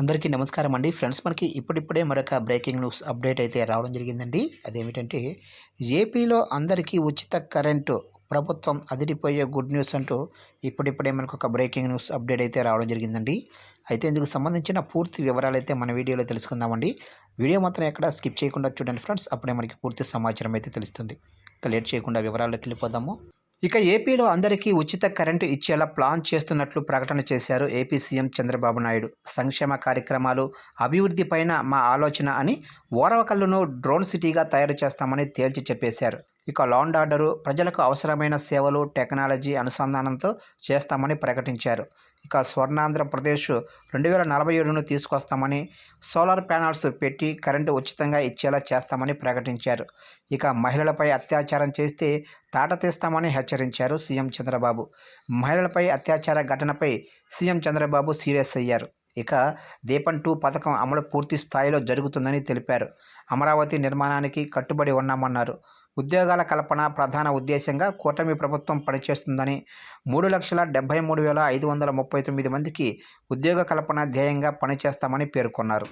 అందరికీ నమస్కారం అండి. ఫ్రెండ్స్ మనకి ఇప్పుడిప్పుడే మరొక బ్రేకింగ్ న్యూస్ అప్డేట్ అయితే రావడం జరిగిందండి. అదేమిటంటే ఏపీలో అందరికీ ఉచిత కరెంటు ప్రభుత్వం అదిరిపోయే గుడ్ న్యూస్ అంటూ ఇప్పుడిప్పుడే మనకు ఒక బ్రేకింగ్ న్యూస్ అప్డేట్ అయితే రావడం జరిగిందండి. అయితే ఇందుకు సంబంధించిన పూర్తి వివరాలు అయితే మన వీడియోలో తెలుసుకుందామండి. వీడియో మాత్రం ఎక్కడ స్కిప్ చేయకుండా చూడండి ఫ్రెండ్స్. అప్పుడే మనకి పూర్తి సమాచారం అయితే తెలుస్తుంది. ఇక లేట్ చేయకుండా వివరాల్లోకి వెళ్ళిపోదాము. ఇక ఏపీలో అందరికీ ఉచిత కరెంటు ఇచ్చేలా ప్లాన్ చేస్తున్నట్లు ప్రకటన చేశారు ఏపీ సీఎం చంద్రబాబు నాయుడు. సంక్షేమ కార్యక్రమాలు అభివృద్ధి పైన మా ఆలోచన అని ఓరవకల్లును డ్రోన్ సిటీగా తయారు చేస్తామని తేల్చి చెప్పేశారు. ఇక లాండ్ ఆర్డరు ప్రజలకు అవసరమైన సేవలు టెక్నాలజీ అనుసంధానంతో చేస్తామని ప్రకటించారు. ఇక స్వర్ణాంధ్రప్రదేశ్ రెండు వేల నలభై ఏడును తీసుకొస్తామని సోలార్ ప్యానల్స్ పెట్టి కరెంటు ఉచితంగా ఇచ్చేలా చేస్తామని ప్రకటించారు. ఇక మహిళలపై అత్యాచారం చేస్తే తాట తీస్తామని హెచ్చరించారు సీఎం చంద్రబాబు. మహిళలపై అత్యాచార ఘటనపై సీఎం చంద్రబాబు సీరియస్ అయ్యారు. ఇక దీపం టూ పథకం అమలు పూర్తి స్థాయిలో జరుగుతుందని తెలిపారు. అమరావతి నిర్మాణానికి కట్టుబడి ఉన్నామన్నారు. ఉద్యోగాల కల్పన ప్రధాన ఉద్దేశంగా కూటమి ప్రభుత్వం పనిచేస్తుందని మూడు లక్షల డెబ్బై మూడు వేల ఐదు వందల ముప్పై తొమ్మిది మందికి ఉద్యోగ కల్పన ధ్యేయంగా పనిచేస్తామని పేర్కొన్నారు.